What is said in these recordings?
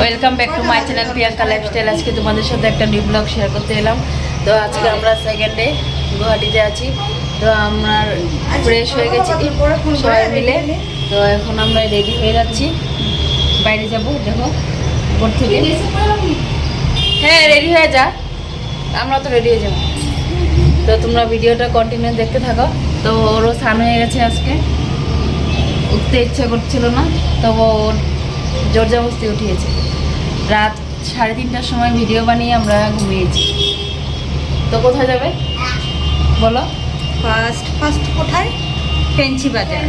Welcome back to my channel Priyanka lifestyle আজকে তোমাদের সাথে একটা নিউ ব্লগ শেয়ার করতে এলাম। তো আজকে আমরা সেকেন্ডে গুয়াহাটিতে আছি। তো আমরা ফ্রেশ হয়ে গেছি সবাই মিলে। তো এখন আমরা রেডি হয়ে যাচ্ছি। বাইরে যাব, দেখো, উপর থেকে। হ্যাঁ রেডি হয়ে যা। আমরা তো রেডি হয়ে যাব। তো তোমরা ভিডিওটা কন্টিনিউ দেখতে থাকো। তো ওরও স্নান হয়ে গেছে আজকে। উঠতে ইচ্ছে করছিল না। তবু ওর জোর জবস্তি উঠিয়েছে। রাত সাড়ে তিনটার সময় ভিডিও বানিয়ে আমরা ঘুমিয়েছি। তো কোথায় যাবে? বলো। ফার্স্ট ফার্স্ট কোথায়? ফেন্সি বাজার।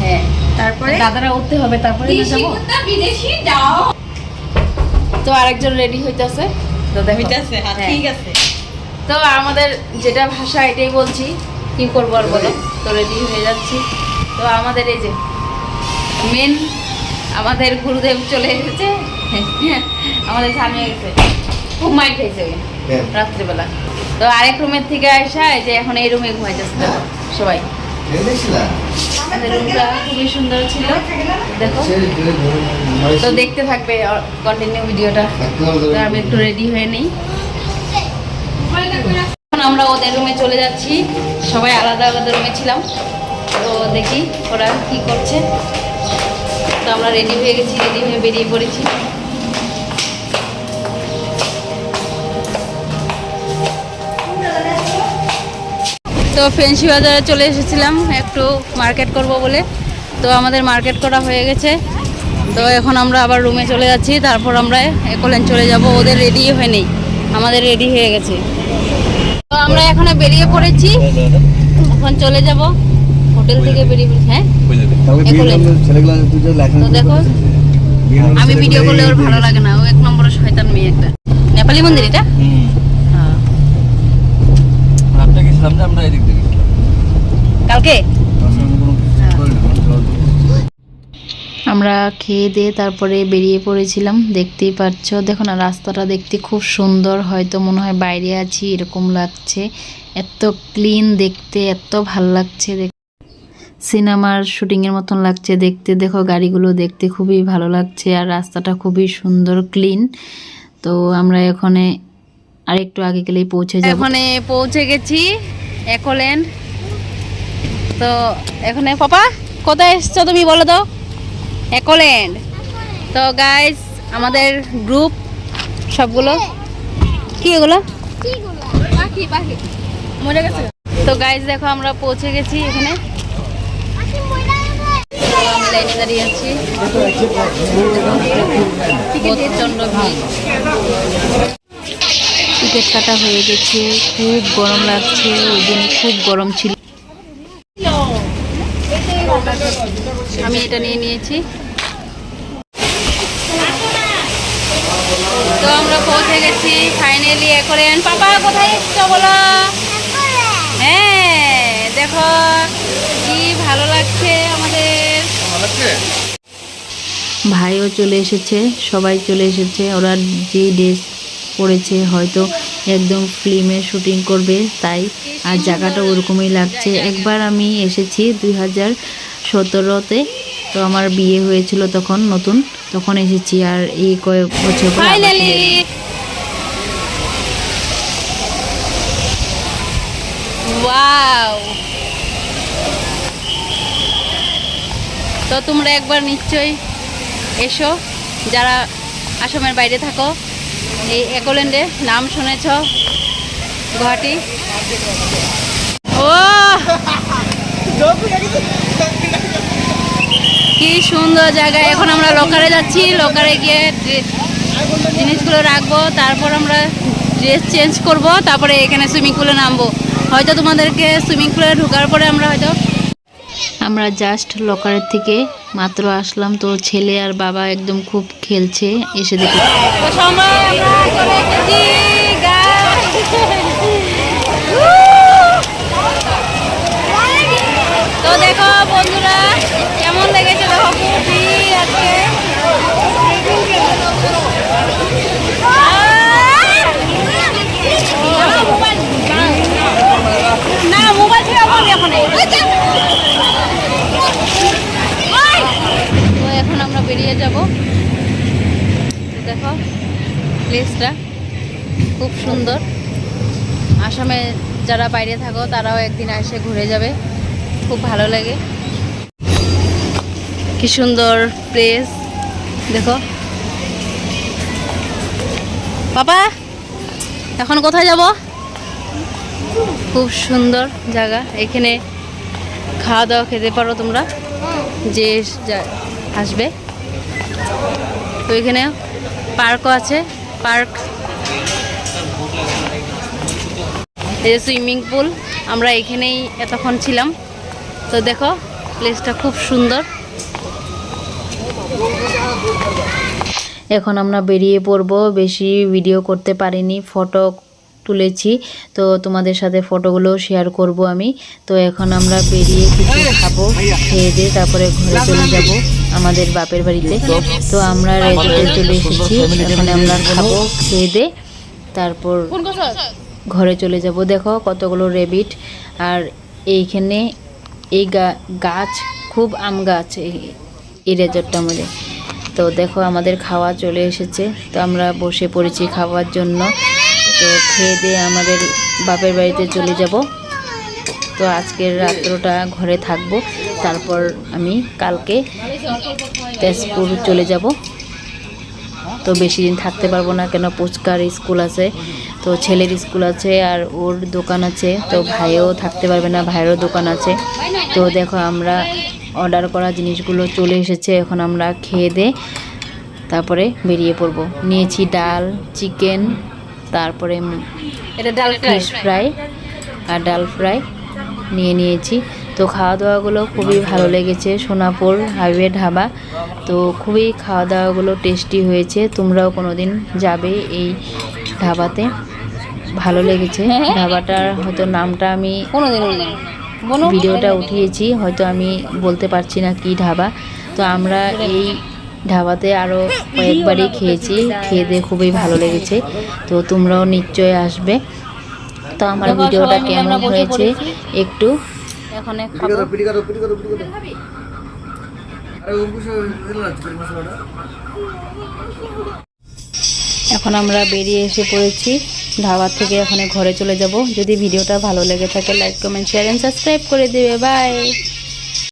হ্যাঁ তারপরে? দাদারা উঠতে হবে তারপরে তো আরেকজন রেডি হইতেছে। তো হইতাছে হ্যাঁ, হ্যাঁ। ঠিক আছে। তো আমাদের যেটা ভাষা এটাই বলছি কি করব আর বলো। তো রেডি হয়ে যাচ্ছি। তো আমাদের এই যে মেন আমাদের গুরুদেব চলে এসেছে। আমাদের সামনে গেছে খুব মাইট খাইছে ওই রাত্রিবেলা। তো আরেক রুমের থেকে আসা যে এখন এই রুমে ঘুমাইতেছে সবাই। আমাদের রুমটা খুবই সুন্দর ছিল। দেখো। তো দেখতে থাকবে কন্টিনিউ ভিডিওটা। আমি একটু রেডি হয়ে নেই। এখন আমরা ওদের রুমে চলে যাচ্ছি। সবাই আলাদা আলাদা রুমে ছিলাম। তো দেখি ওরা কি করছে। তো আমরা রেডি হয়ে গেছি রেডি হয়ে বেরিয়ে পড়েছি। তো ফেন্সি বাজারে চলে এসেছিলাম, একটু মার্কেট করব বলে। তো আমাদের মার্কেট করা হয়ে গেছে। তো এখন আমরা আবার রুমে চলে যাচ্ছি, তারপর আমরা একলেন চলে যাব। ওদের রেডি হয়ে নেই, আমাদের রেডি হয়ে গেছে। তো আমরা এখানে বেরিয়ে পড়েছি, এখন চলে যাব। হোটেল থেকে বেরিয়ে পড়েছি হ্যাঁ? তো দেখো আমি ভিডিও করলে ওর ভালো লাগে না। ও এক নম্বরের শয়তান মেয়ে একটা। নেপালি মন্দির এটা? হ্যাঁ। কালকে? আমরা খেয়ে দিয়ে তারপরে বেরিয়ে পড়েছিলাম। দেখতেই পাচ্ছ দেখো না রাস্তাটা দেখতে খুব সুন্দর। হয়তো মনে হয় বাইরে আছি এরকম লাগছে। এত ক্লিন দেখতে এত ভালো লাগছে সিনেমার শুটিংয়ের মতন লাগছে দেখতে দেখো গাড়িগুলো দেখতে খুবই ভালো লাগছে আর রাস্তাটা খুবই সুন্দর ক্লিন। তো আমরা এখানে আর একটু আগে গেলেই পৌঁছে যাব। এখানে পৌঁছে গেছি একোল্যান্ড তো এখানে পাপা কোথায় এসছো তুমি বলো তো? একোল্যান্ড তো গাইস আমাদের গ্রুপ সবগুলো। কি এগুলো? তো গাইজ দেখো আমরা পৌঁছে গেছি এখানে। লাইনে দাঁড়িয়ে আছি। ভিড়। টিকিট কাটা হয়ে গেছে, খুব গরম লাগছে, ওই দিন খুব গরম ছিল। আমি এটা নিয়ে নিয়েছি। তো আমরা পৌঁছে গেছি ফাইনালি এখন পাপা, কোথায় এসছো বলো? ভাইও চলে এসেছে সবাই চলে এসেছে। ওরা যে ড্রেস পরেছে হয়তো একদম ফিল্মে শুটিং করবে তাই আর জায়গাটা ওরকমই লাগছে। একবার আমি এসেছি দুই হাজার সতেরোতে তো আমার বিয়ে হয়েছিল তখন নতুন। তখন এসেছি আর এই কয়েক বছর তো তোমরা একবার নিশ্চয়ই এসো, যারা আসামের বাইরে থাকো, এই একোল্যান্ডে নাম শুনেছ, গুয়াহাটি। ও! কি সুন্দর জায়গা। এখন আমরা লকারে যাচ্ছি লকারে গিয়ে জিনিসগুলো রাখব, তারপর আমরা ড্রেস চেঞ্জ করব, তারপরে এখানে সুইমিং পুলে নামবো। হয়তো তোমাদেরকে সুইমিং পুলে ঢোকার পরে আমরা হয়তো আমরা জাস্ট লকারের থেকে মাত্র আসলাম তো ছেলে আর বাবা একদম খুব খেলছে, এসে দেখে তো সময় আমরা চলে এসেছি তো দেখো বন্ধুরা কেমন লেগেছে দেখো খুব ভিড় আজকে না মোবাইল ছেড়ে বলবি এখন তো এখন আমরা বেরিয়ে যাব দেখো প্লেসটা খুব সুন্দর। আসামে যারা বাইরে থাকো, তারাও একদিন এসে ঘুরে যাবে। খুব ভালো লাগে। কি সুন্দর প্লেস দেখো। বাবা এখন কোথায় যাব? খুব সুন্দর জায়গা। এখানে খাওয়া দাওয়া খেতে পারো তোমরা। যে আসবে। তো এখানে পার্কও আছে, পার্ক। এই যে সুইমিং পুল, আমরা এখানেই এতক্ষণ ছিলাম। তো দেখো প্লেসটা খুব সুন্দর। এখন আমরা বেরিয়ে পড়ব, বেশি ভিডিও করতে পারিনি ফটো তুলেছি। তো তোমাদের সাথে ফটোগুলো শেয়ার করব আমি। তো এখন আমরা বেরিয়ে কিছু খাব, খেয়ে দিয়ে তারপরে ঘরে চলে যাব। আমাদের বাপের বাড়িতে। তো আমরা রেজোর্টে চলে এসেছি। এখানে আমরা খাব খেয়ে দিয়ে তারপর ঘরে চলে যাব। দেখো কতগুলো রেবিট আর এইখানে এই গা- গাছ খুব আম গাছ এই- এই রেজর্টটার মধ্যে তো দেখো আমাদের খাওয়া চলে এসেছে। তো আমরা বসে পড়েছি খাওয়ার জন্য। তো খেয়ে দিয়ে আমাদের বাপের বাড়িতে চলে যাব। তো আজকের রাত্রটা ঘরে থাকব। তারপর আমি কালকে তেজপুর চলে যাব। তো বেশি দিন থাকতে পারব না কেন পুচকার স্কুল আছে তো ছেলের স্কুল আছে আর ওর দোকান আছে তো ভাইও থাকতে পারবে না ভাইয়েরও দোকান আছে। তো দেখো আমরা অর্ডার করা জিনিসগুলো চলে এসেছে এখন আমরা খেয়ে দে তারপরে বেরিয়ে পড়ব। নিয়েছি ডাল চিকেন তারপরে এটা ডাল ফিশ ফ্রাই আর ডাল ফ্রাই নিয়ে নিয়েছি। তো খাওয়া দাওয়াগুলো খুবই ভালো লেগেছে। সোনাপুর হাইওয়ে ঢাবা তো খুবই খাওয়া দাওয়াগুলো টেস্টি হয়েছে। তোমরাও কোনো দিন যাবে এই ঢাবাতে ভালো লেগেছে। ঢাবাটার হয়তো নামটা আমি ভিডিওটা উঠিয়েছি। হয়তো আমি বলতে পারছি না কি ঢাবা তো আমরা এই ঢাবাতে আরও কয়েকবারই খেয়েছি। খেয়ে দিয়ে খুবই ভালো লেগেছে। তো তোমরাও নিশ্চয়ই আসবে। তো আমার ভিডিওটা কেমন হয়েছে একটু এখন খাব। এখন আমরা বেরিয়ে এসে পড়েছি। ধাবার থেকে এখন ঘরে চলে যাব। যদি ভিডিওটা ভালো লেগে থাকে like comment share and subscribe করে দেবে। বাই